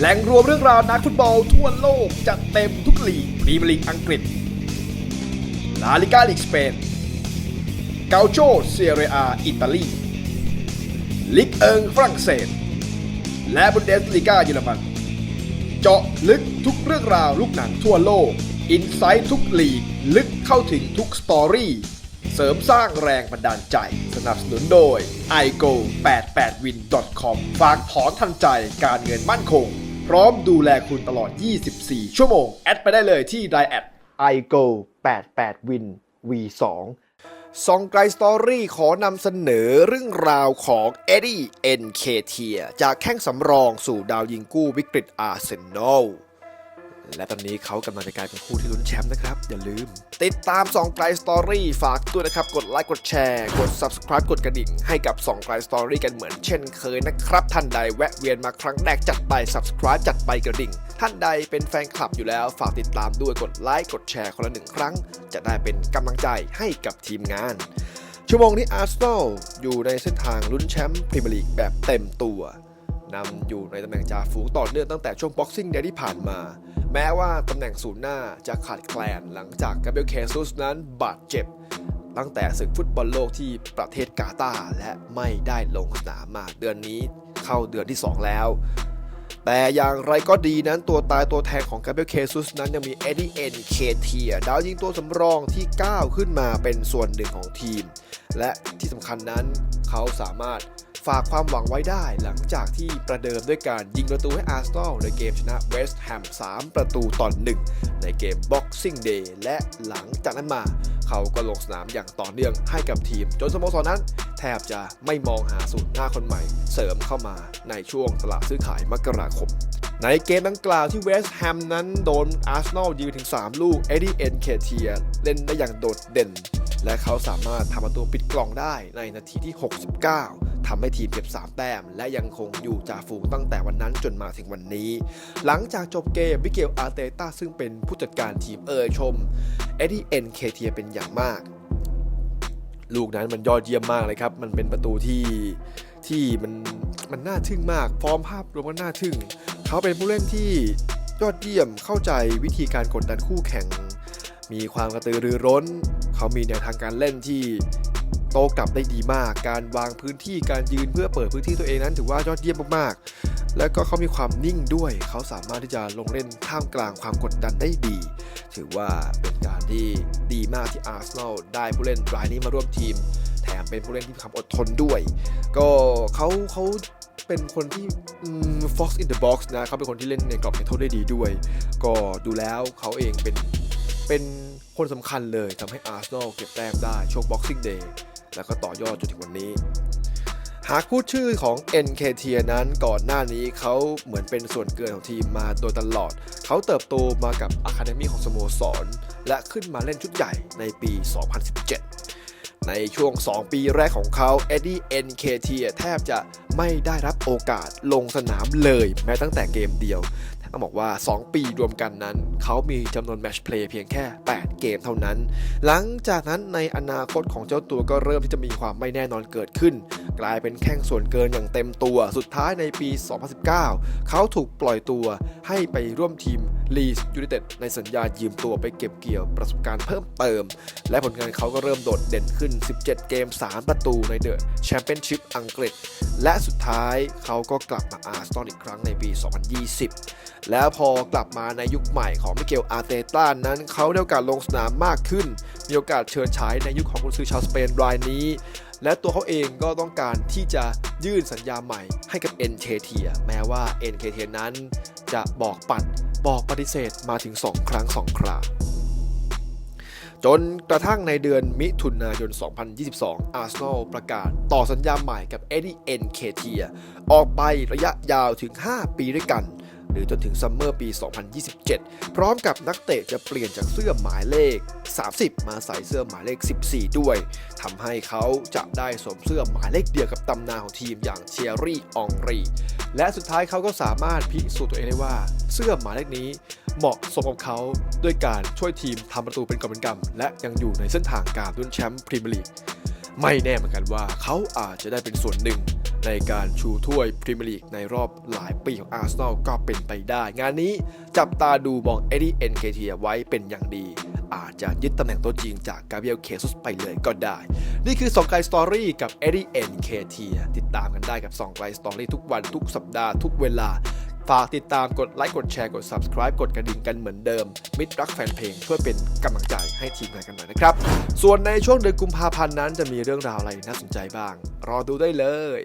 แหล่งรวมเรื่องราวนักฟุตบอลทั่วโลกจัดเต็มทุกลีกพรีเมียร์ลีกอังกฤษ ลาลิกาลีกสเปน เกาโจเซียเรียอาอิตาลี ลิกเอิงฝรั่งเศส และบุนเดสลีกาเยอรมัน เจาะลึกทุกเรื่องราวลูกหนังทั่วโลก อินไซต์ทุกลีก ลึกเข้าถึงทุกสตอรี่ เสริมสร้างแรงบันดาลใจ สนับสนุนโดย igo 8 8 win com ฝากถอนทันใจการเงินมั่นคง พร้อมดูแลคุณตลอด 24 ชั่วโมง แอดไปได้เลยที่ Line แอด igo 8 8 win v 2ซองไกลสตอรี่ขอนำเสนอเรื่องราวของเอ็ดดี้เอ็นเคเทียจากแข้งสำรองสู่ดาวยิงกู้วิกฤตอาร์เซนอล และตอนนี้เขากำลังจะกลายเป็นคู่ที่ลุ้นแชมป์นะครับ อย่าลืม ติดตามสองไกลสตอรี่ฝากด้วยนะครับ กดไลค์กดแชร์ กด Subscribe กดกระดิ่ง ให้กับสองไกลสตอรี่กันเหมือนเช่นเคยนะครับ ท่านใดแวะเวียนมาครั้งแรกจัดไป Subscribe จัดไปกระดิ่ง ท่านใดเป็นแฟนคลับอยู่แล้ว ฝากติดตามด้วยกดไลค์กดแชร์คนละหนึ่งครั้ง จะได้เป็นกำลังใจให้กับทีมงาน ชั่วโมงนี้อาร์เซนอลอยู่ในเส้นทางลุ้นแชมป์พรีเมียร์ลีกแบบเต็มตัวนำอยู่ในตำแหน่งจ่าฝูงต่อเนื่องตั้งแต่ช่วงบ็อกซิ่งเดย์ที่ผ่านมา แม้ว่าตำแหน่งศูนย์หน้าจะขาดแคลนหลังจากกาเบรียลเคซุสนั้นบาดเจ็บ ตั้งแต่ศึกฟุตบอลโลกที่ประเทศกาตาร์และไม่ได้ลงสนามมาเดือนนี้เข้าเดือนที่ 2 แล้ว แต่อย่างไรก็ดีนั้นตัวตายตัวแทนของกาเบรียลเคซุสนั้นยังมีเอ็ดดี้เอ็นเคเทียดาวยิงตัวสำรองที่ก้าวขึ้นมาเป็นส่วนหนึ่งของทีม และที่สำคัญนั้นเขาสามารถฝากความหวังไว้ได้หลังจากที่ประเดิมด้วยการยิงประตูให้อาร์เซนอลในเกมชนะเวสต์แฮม 3 ประตูต่อ1ในเกม Boxing Day และหลังจากนั้นมา เขาก็ลงสนามอย่างต่อเนื่องให้กับทีม จนสโมสรนั้น แทบจะไม่มองหาสูตรหน้าคนใหม่ เสริมเข้ามาในช่วงตลาดซื้อขายมกราคม ในเกมดังกล่าวที่เวสต์แฮมนั้นโดนอาร์เซนอลยิงถึง 3 ลูก เอ็ดดี้เอ็นเคเทียเล่นได้อย่างโดดเด่น และเขาสามารถทำประตูปิดกล่องได้ในนาทีที่ 69ทำให้ทีมเก็บ 3 แต้ม และยังคงอยู่จ่าฝูงตั้งแต่วันนั้นจนมาถึงวันนี้ หลังจากจบเกมวิเกลอาร์เตต้าซึ่งเป็นผู้จัดการทีมเอ่ยชมเอ็ดดี้เอ็นเคเทียเป็นอย่างมาก ลูกนั้นมันยอดเยี่ยมมากเลยครับ มันเป็นประตูที่ที่มันมันน่าทึ่งมาก ฟอร์มภาพรวมก็น่าทึ่ง เขาเป็นผู้เล่นที่ยอดเยี่ยมเข้าใจวิธีการกดดันคู่แข่ง มีความกระตือรือร้น เขามีแนวทางการเล่นที่โตกลับได้ดีมาก การวางพื้นที่การยืนเพื่อเปิดพื้นที่ตัวเองนั้นถือว่ายอดเยี่ยมมากๆ แล้วก็เขามีความนิ่งด้วย เขาสามารถที่จะลงเล่นท่ามกลางความกดดันได้ดี ถือว่าเป็นการที่ดีมากที่อาร์เซนอลได้ผู้เล่นรายนี้มาร่วมทีม แถมเป็นผู้เล่นที่มีความอดทนด้วย ก็เขาเขาเป็นคนที่อืม fox in the box นะเขาเป็นคนที่เล่นในกรอบเขตโทษได้ดีด้วย ก็ดูแล้วเขาเองเป็นเป็นคนสำคัญเลยทำให้อาร์เซนอลเก็บแต้มได้ช่วง Boxing Day แล้วก็ต่อยอดจนถึงวันนี้ หากพูดชื่อของ NKT นั้นก่อนหน้านี้เขาเหมือนเป็นส่วนเกินของทีมมาโดยตลอด เขาเติบโตมากับอะคาเดมีของสโมสร และขึ้นมาเล่นชุดใหญ่ในปี 2017 ในช่วง 2 ปีแรกของเขาเอ็ดดี้ NKT แทบจะไม่ได้รับโอกาสลงสนามเลยแม้ตั้งแต่เกมเดียวต้องบอกว่า 2 ปีรวมกันนั้น เขามีจำนวนแมชเพลย์เพียงแค่ 8 เกมเท่านั้น หลังจากนั้นในอนาคตของเจ้าตัวก็เริ่มที่จะมีความไม่แน่นอนเกิดขึ้น กลายเป็นแข้งส่วนเกินอย่างเต็มตัว สุดท้ายในปี 2019 เขาถูกปล่อยตัวให้ไปร่วมทีมลีสยู i นเต็ดในสัญญายืมตัวไปเก็บเกี่ยวประสบการณ์เพิ่มเติม และผลงานเขาก็เริ่มโดดเด่นขึ้น 17 เกม 3 ประตูในเดอะแชมเปี้ยนชิพอังกฤษ และสุดท้ายเขาก็กลับมาอาร์เซนอลอีกครั้งในปี 2020 แล้วพอกลับมาในยุคใหม่ของมิเกลอาร์เตต้านั้นเขาได้โอกาสลงสนามมากขึ้น มีโอกาสเชิญฉายในยุคของกุนซือชาวสเปนรายนี้ และตัวเขาเองก็ต้องการที่จะยื่นสัญญาใหม่ให้กับ n k t แม้ว่า n k t นั้นจะบอกปัดบอกปฏิเสธมาถึง 2 ครั้ง 2 คราจนกระทั่งในเดือนมิถุนายน 2022 อาร์เซนอลประกาศต่อสัญญาใหม่กับเอ็ดดี้เอ็นเคเทียออกไประยะยาวถึง 5 ปีด้วยกัน หรือจนถึงซัมเมอร์ปี 2027 พร้อมกับนักเตะจะเปลี่ยนจากเสื้อหมายเลข 30 มาใส่เสื้อหมายเลข 14 ด้วยทำให้เขาจะได้สวมเสื้อหมายเลขเดียวกับตำนานของทีมอย่างเชียรี่อองรี และสุดท้ายเขาก็สามารถพิสูจน์ตัวเองได้ว่า เสื้อหมายเลขนี้เหมาะสมกับเขาด้วยการช่วยทีมทำประตูเป็นกอบเป็นกำและยังอยู่ในเส้นทางการลุ้นแชมป์พรีเมียร์ลีกไม่แน่เหมือนกันว่าเขาอาจจะได้เป็นส่วนหนึ่ง ในการชูถ้วยพรีเมียร์ลีกในรอบหลายปีของอาร์เซนอลก็เป็นไปได้ งานนี้จับตาดูมองเอ็ดดี้เอ็นเคทียไว้เป็นอย่างดี อาจจะยึดตำแหน่งตัวจริงจากกาเบรียลเคซุสไปเลยก็ได้ นี่คือ2ไกลสตอรี่กับเอ็ดดี้เอ็นเคเทียติดตามกันได้กับ2ไกลสตอรี่ทุกวันทุกสัปดาห์ทุกเวลาฝากติดตามกดไลค์กดแชร์กด subscribe กดกระดิ่งกันเหมือนเดิม มิตรรักแฟนเพลงช่วยเป็นกำลังใจให้ทีมงานกันหน่อยนะครับ ส่วนในช่วงเดือนกุมภาพันธ์นั้นจะมีเรื่องราวอะไรน่าสนใจบ้าง รอดูได้เลย